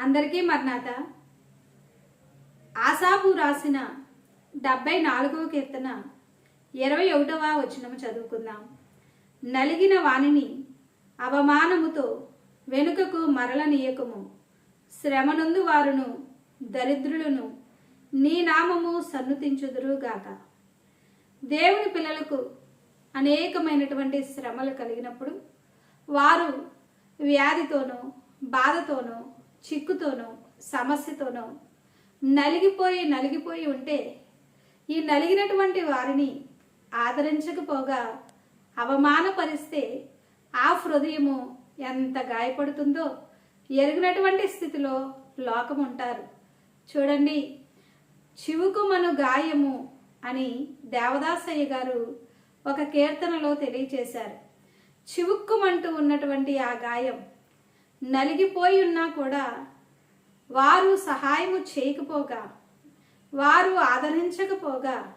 అందరికీ మర్నాథ ఆసాపు రాసిన డెబ్బై నాలుగవ కీర్తన ఇరవై ఒకటవ వచనము చదువుకుందాం. నలిగిన వాణిని అవమానముతో వెనుకకు మరలనీయకము. శ్రమనుందు వారును దరిద్రులను నీ నామము సన్నుతించుదురుగాక దేవుని పిల్లలకు అనేకమైనటువంటి శ్రమలు కలిగినప్పుడు వారు వ్యాధితోనో బాధతోనో చిక్కుతోనో సమస్యతోనో నలిగిపోయి నలిగిపోయి ఉంటే ఈ నలిగినటువంటి వారిని ఆదరించకపోగా అవమానపరిస్తే ఆ హృదయము ఎంత గాయపడుతుందో ఎరిగినటువంటి స్థితిలో లోకం ఉంటారు చూడండి చివుకుమను గాయము అని దేవదాసయ్య గారు ఒక కీర్తనలో తెలియచేశారు. చివుక్కుమంటూ ఉన్నటువంటి ఆ గాయం నలిగిపోయి ఉన్నా కూడా వారు సహాయము చేయకపోగా వారు ఆదరించకపోగా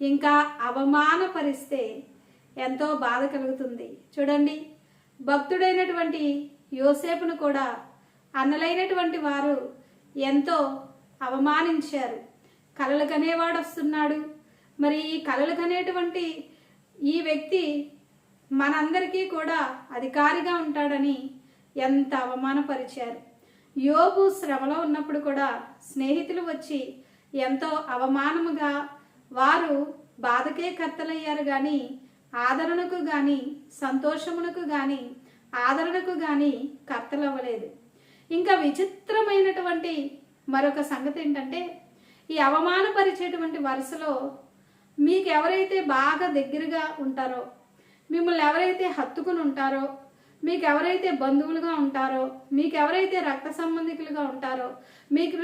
ఇంకా అవమానపరిస్తే ఎంతో బాధ కలుగుతుంది. చూడండి భక్తుడైనటువంటి యోసేపును కూడా అన్నలైనటువంటి వారు ఎంతో అవమానించారు. కలలు కనేవాడు వస్తున్నాడు. మరి ఈ కలలు కనేటువంటి ఈ వ్యక్తి మనందరికీ కూడా అధికారిగా ఉంటాడని ఎంత అవమానపరిచారు. యోగు శ్రమలో ఉన్నప్పుడు కూడా స్నేహితులు వచ్చి ఎంతో అవమానముగా వారు బాధకే కర్తలయ్యారు కానీ ఆదరణకు కానీ సంతోషమునకు కానీ ఆదరణకు కానీ కర్తలవ్వలేదు. ఇంకా విచిత్రమైనటువంటి మరొక సంగతి ఏంటంటే ఈ అవమానపరిచేటువంటి వరుసలో మీకు ఎవరైతే బాగా దగ్గరగా ఉంటారో మిమ్మల్ని ఎవరైతే హత్తుకుని ఉంటారో మీకు ఎవరైతే బంధువులుగా ఉంటారో మీకు ఎవరైతే రక్త సంబంధికులుగా ఉంటారో మీకు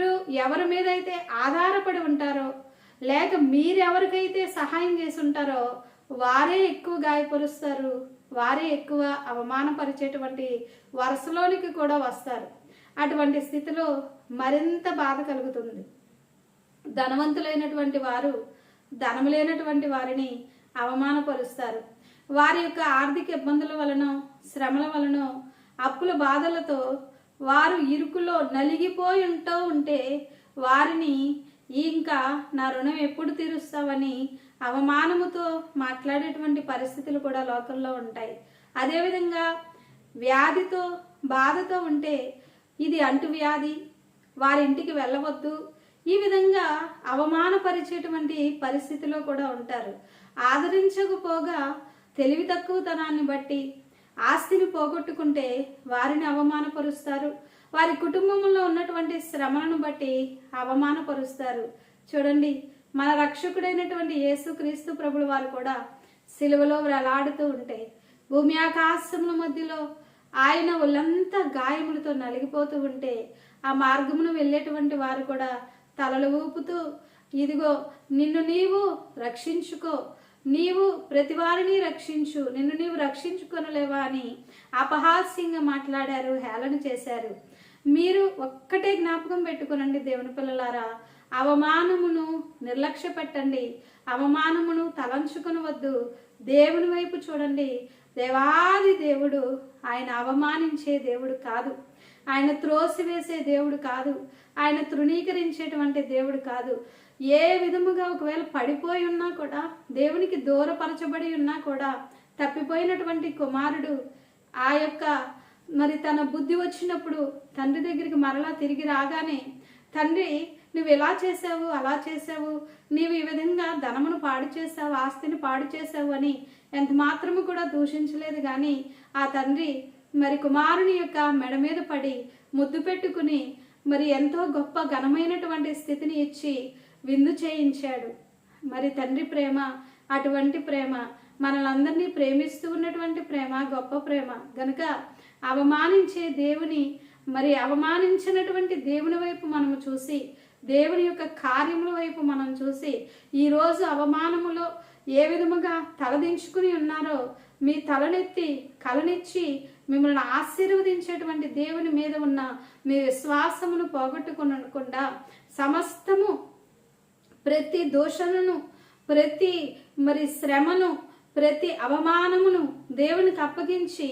ఎవరి మీద అయితే ఆధారపడి ఉంటారో లేక మీరెవరికైతే సహాయం చేసి ఉంటారో వారే ఎక్కువ గాయపరుస్తారు వారే ఎక్కువ అవమానపరిచేటువంటి వరుసలోనికి కూడా వస్తారు. అటువంటి స్థితిలో మరింత బాధ కలుగుతుంది. ధనవంతులైనటువంటి వారు ధనము లేనటువంటి వారిని అవమానపరుస్తారు. వారి యొక్క ఆర్థిక ఇబ్బందుల వలన శ్రమల వలన అప్పుల బాధలతో వారు ఇరుకులో నలిగిపోయి ఉంటూ ఉంటే వారిని ఇంకా నా రుణం ఎప్పుడు తీరుస్తావని అవమానముతో మాట్లాడేటువంటి పరిస్థితులు కూడా లోకంలో ఉంటాయి. అదేవిధంగా వ్యాధితో బాధతో ఉంటే ఇది అంటువ్యాధి వారి ఇంటికి వెళ్ళవద్దు. ఈ విధంగా అవమానపరిచేటువంటి పరిస్థితిలో కూడా ఉంటారు. ఆదరించకపోగా తెలివి తక్కువతనాన్ని బట్టి ఆస్తిని పోగొట్టుకుంటే వారిని అవమానపరుస్తారు. వారి కుటుంబంలో ఉన్నటువంటి శ్రమలను బట్టి అవమానపరుస్తారు. చూడండి మన రక్షకుడైనటువంటి యేసుక్రీస్తు ప్రభుల వారు కూడా సిలువలో వ్రలాడుతూ ఉంటే భూమి ఆకాశముల మధ్యలో ఆయన ఒళ్ళంతా గాయములతో నలిగిపోతూ ఉంటే ఆ మార్గమును వెళ్ళేటువంటి వారు కూడా తలలు ఊపుతూ ఇదిగో నిన్ను నీవు రక్షించుకో నీవు ప్రతి వారిని రక్షించు నిన్ను నీవు రక్షించుకొనలేవా అని అపహాస్యంగా మాట్లాడారు హేళన చేశారు. మీరు ఒక్కటే జ్ఞాపకం పెట్టుకునండి దేవుని పిల్లలారా. అవమానమును నిర్లక్ష్య పెట్టండి అవమానమును తలంచుకునవద్దు. దేవుని వైపు చూడండి. దేవాది దేవుడు ఆయన అవమానించే దేవుడు కాదు. ఆయన త్రోసివేసే దేవుడు కాదు. ఆయన తృణీకరించేటువంటి దేవుడు కాదు. ఏ విధముగా ఒకవేళ పడిపోయి ఉన్నా కూడా దేవునికి దూరపరచబడి ఉన్నా కూడా తప్పిపోయినటువంటి కుమారుడు ఆ యొక్క మరి తన బుద్ధి వచ్చినప్పుడు తండ్రి దగ్గరికి మరలా తిరిగి రాగానే తండ్రి నువ్వు ఎలా చేసావు అలా చేసావు నీవు ఈ విధంగా ధనమును పాడు చేసావు ఆస్తిని పాడు చేసావు అని ఎంత మాత్రము కూడా దూషించలేదు. కానీ ఆ తండ్రి మరి కుమారుని యొక్క మెడ మీద పడి ముద్దు పెట్టుకుని మరి ఎంతో గొప్ప ఘనమైనటువంటి స్థితిని ఇచ్చి విందు చేయించాడు. మరి తండ్రి ప్రేమ అటువంటి ప్రేమ మనలందరినీ ప్రేమిస్తూ ఉన్నటువంటి ప్రేమ గొప్ప ప్రేమ. గనుక అవమానించే దేవుని మరి అవమానించినటువంటి దేవుని వైపు మనము చూసి దేవుని యొక్క కార్యముల వైపు మనం చూసి ఈరోజు అవమానములో ఏ విధముగా తలదించుకుని ఉన్నారో మీ తలనెత్తి కలనిచ్చి మిమ్మల్ని ఆశీర్వదించేటువంటి దేవుని మీద ఉన్న మీ విశ్వాసమును పోగొట్టుకునకుండా సమస్తము ప్రతి దూషణను ప్రతి మరి శ్రమను ప్రతి అవమానమును దేవునికి అప్పగించి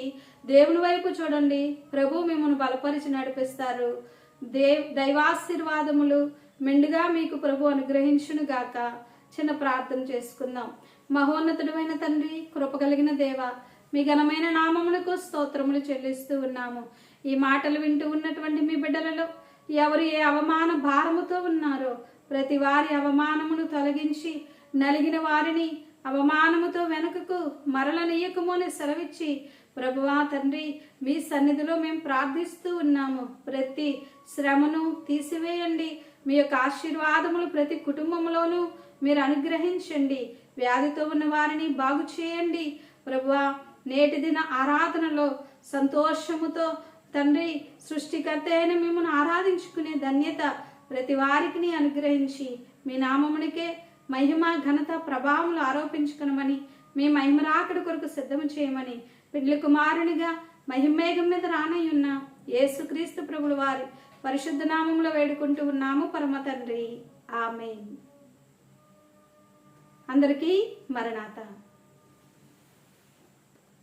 దేవుని వైపు చూడండి. ప్రభు మిమ్మల్ని బలపరిచి నడిపిస్తారు. దేవ్ దైవాశీర్వాదములు మెండుగా మీకు ప్రభు అనుగ్రహించును గాక. చిన్న ప్రార్థన చేసుకుందాం. మహోన్నతుడమైన తండ్రి కృప కలిగిన దేవ మీ ఘనమైన నామములకు స్తోత్రములు చెల్లిస్తూ ఉన్నాము. ఈ మాటలు వింటూ ఉన్నటువంటి మీ బిడ్డలలో ఎవరు ఏ అవమాన భారముతో ఉన్నారో ప్రతి వారి అవమానమును తొలగించి నలిగిన వారిని అవమానముతో వెనుకకు మరలనీయకమోని సెలవిచ్చి ప్రభువా తండ్రి మీ సన్నిధిలో మేము ప్రార్థిస్తూ ఉన్నాము. ప్రతి శ్రమను తీసివేయండి. మీ యొక్క ఆశీర్వాదములు ప్రతి కుటుంబంలోనూ మీరు అనుగ్రహించండి. వ్యాధితో ఉన్న వారిని బాగు చేయండి. ప్రభువా నేటి దిన ఆరాధనలో సంతోషముతో తండ్రి సృష్టికర్త అయిన మిమ్మల్ని ఆరాధించుకునే ధన్యత ప్రతి వారికి అనుగ్రహించి మీ నామమునికే మహిమ ఘనత ప్రభావములు ఆరోపించుకునమని మీ మహిమరాకడి కొరకు సిద్ధము చేయమని పెళ్ళి కుమారునిగా మహిమేఘం మీద రానయ్యున్న యేసుక్రీస్తు ప్రభుల వారి పరిశుద్ధ నామంలో వేడుకుంటూ ఉన్నాము పరమ తండ్రి. ఆమె అందరికీ మరణాత.